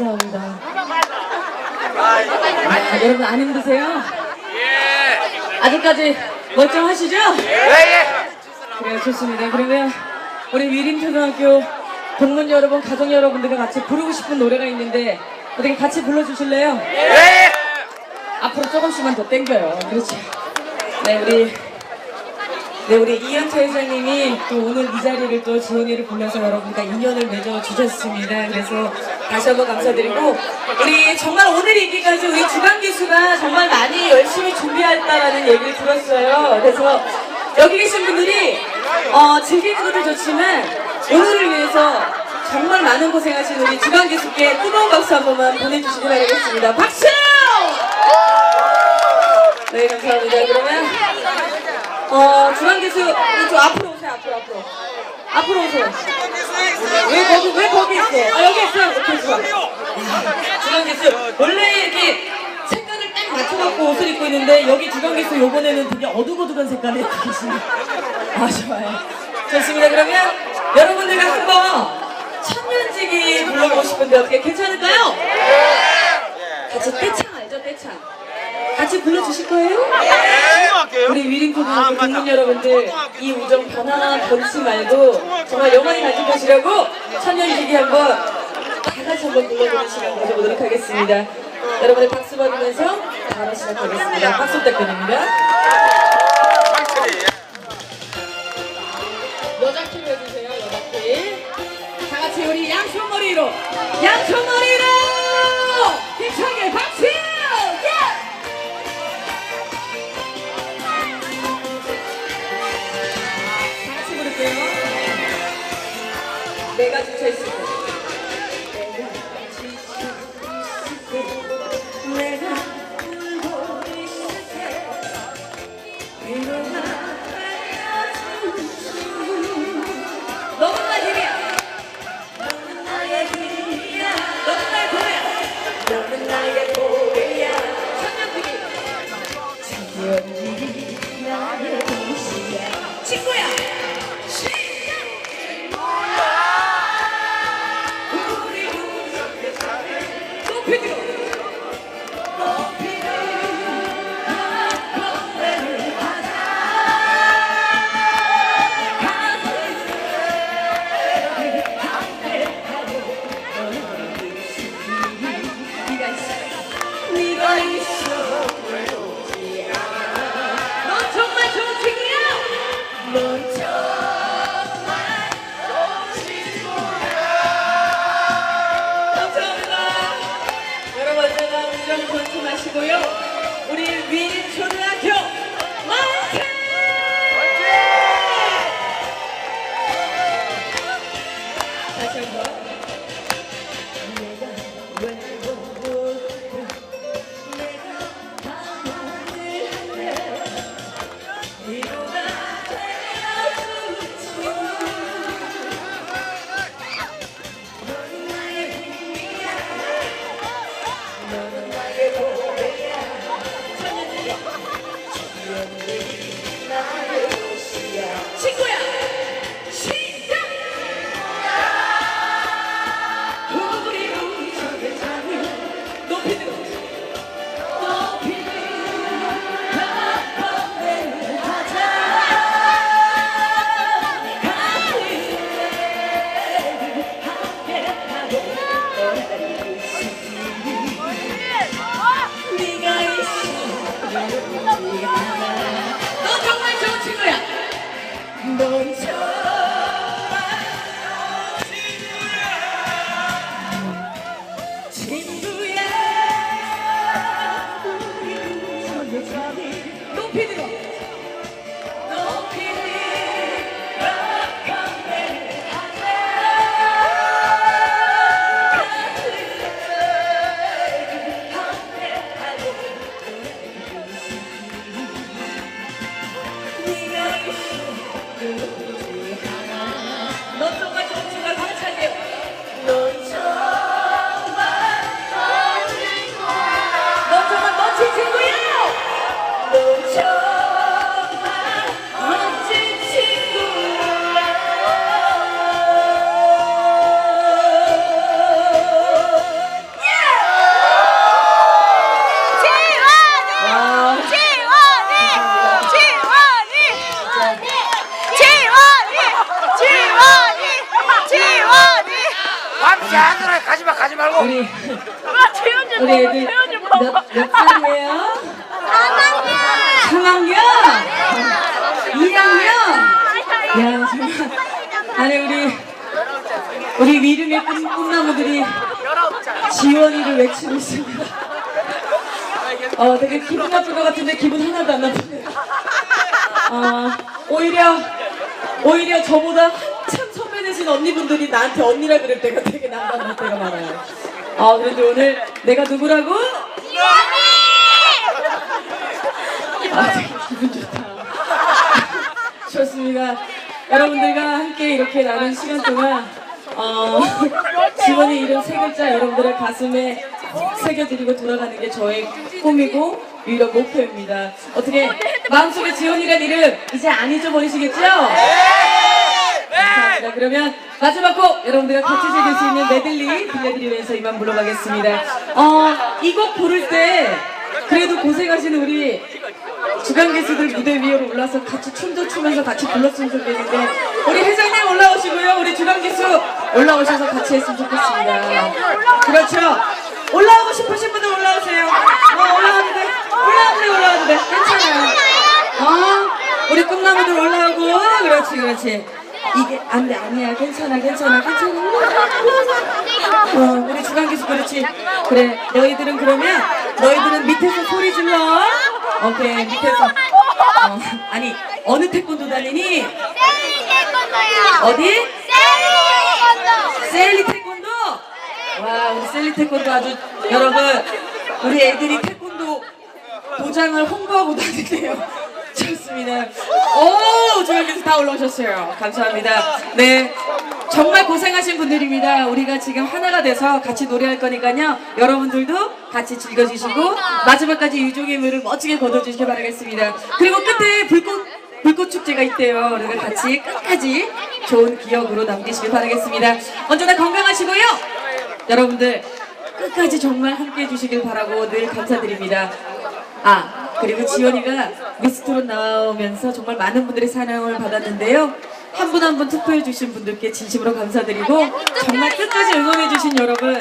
감사합니다. 아, 여러분 안 힘드세요? 예. 아직까지 멀쩡하시죠? 예, 예. 그래요 좋습니다. 그러면 우리 위림 초등학교 동문 여러분, 가정 여러분들과 같이 부르고 싶은 노래가 있는데 어떻게 같이 불러주실래요? 앞으로 조금씩만 더 땡겨요. 그렇지. 네, 우리 네, 우리 이현철 회장님이 또 오늘 이 자리를 또 지원이를 보면서 여러분과 인연을 맺어 주셨습니다. 그래서 다시 한번 감사드리고 우리 정말 오늘 이기까지 우리 주간 기수가 정말 많이 열심히 준비했다라는 얘기를 들었어요. 그래서 여기 계신 분들이 어, 즐기는 것도 좋지만 오늘을 위해서 정말 많은 고생하신 우리 주간 기수께 뜨거운 박수 한 번만 보내주시기 바라겠습니다. 박수! 네, 감사합니다. 그러면 어, 중앙교수, 좀 앞으로 오세요, 앞으로, 앞으로. 앞으로 오세요. 왜 거기, 왜 거기 있어? 아, 여기 있어요. 이렇게 있어. 중앙교수, 원래 이렇게 색깔을 딱 맞춰갖고 옷을 입고 있는데, 여기 중앙교수 요번에는 되게 어둑어둑한 색깔을 입고 계시네요. 아, 좋아요. 좋습니다. 그러면 여러분들과 한번 천년지기 불러보고 싶은데 어떻게 괜찮을까요? 같이 떼창 알죠, 떼창? 같이 불러주실 거예요? 위림초등학교 국민 여러분들 이 우정 변하나 버리지 말고 정말 영원히 가시라고 천년지기 한번 다 같이 한번 불러보는 시간 가져보도록 하겠습니다. 여러분들 박수 받으면서 바로 시작하겠습니다. 박수 부탁드립니다. 여자키 해주세요, 여자키. 다 같이 우리 양손머리로, 양손머리로! 우리 아, 좀 우리 봐봐. 애들 좀 봐봐. 몇, 몇 살이에요? 3학년? 2학년? 야 정말 아니 우리 우리 위름의 꿈, 꿈나무들이 지원이를 외치고 있습니다. 어 되게 기분 나쁠 것 같은데 기분 하나도 안 나쁘네요. 어 오히려 오히려 저보다 되신 언니분들이 나한테 언니라 그럴 때가 되게 난감할 때가 많아요. 아 그런데 오늘 내가 누구라고? 아 되게 기분 좋다. 좋습니다. 여러분들과 함께 이렇게 나눈 시간 동안 어, 지원의 이름 세 글자 여러분들의 가슴에 새겨드리고 돌아가는 게 저의 꿈이고 유일한 목표입니다. 어떻게 마음속에 지원이란 이름 이제 안 잊어버리시겠죠? 감사합니다. 그러면 마지막 곡 여러분들과 같이 즐길 수 있는 메들리 들려드리면서 이만 물러가겠습니다. 어, 이 곡 부를 때 그래도 고생하시는 우리 주간 기수들 무대 위로 올라서 같이 춤도 추면서 같이 불렀으면 좋겠는데 우리 회장님 올라오시고요. 우리 주간 기수 올라오셔서 같이 했으면 좋겠습니다. 그렇죠. 올라오고 싶으신 분들 올라오세요. 어, 돼. 올라와도 돼. 괜찮아요. 어, 우리 꿈나무들 올라오고 그렇지 그렇지. 이게 안돼 아니야. 괜찮아 괜찮아 괜찮아. 어, 우리 주간 기수 그렇지. 그래 너희들은 그러면 너희들은 밑에서 소리 질러. 오케이 밑에서. 어, 아니 어느 태권도 다니니? 어디? 셀리 태권도. 와 우리 셀리 태권도 아주 여러분 우리 애들이 태권도 도장을 홍보하고 다니네요 좋습니다. 오 조영께서 다 올라오셨어요. 감사합니다. 네 정말 고생하신 분들입니다. 우리가 지금 하나가 돼서 같이 노래할 거니까요. 여러분들도 같이 즐겨주시고 마지막까지 유종의 물을 멋지게 걷어주시기 바라겠습니다. 그리고 끝에 불꽃 불꽃 축제가 있대요. 우리가 같이 끝까지 좋은 기억으로 남기시길 바라겠습니다. 언제나 건강하시고요. 여러분들 끝까지 정말 함께 해주시길 바라고 늘 감사드립니다. 아 그리고 지원이가 미스트로 나오면서 정말 많은 분들의 사랑을 받았는데요. 한 분 한 분 투표해 주신 분들께 진심으로 감사드리고 정말 끝까지 응원해 주신 여러분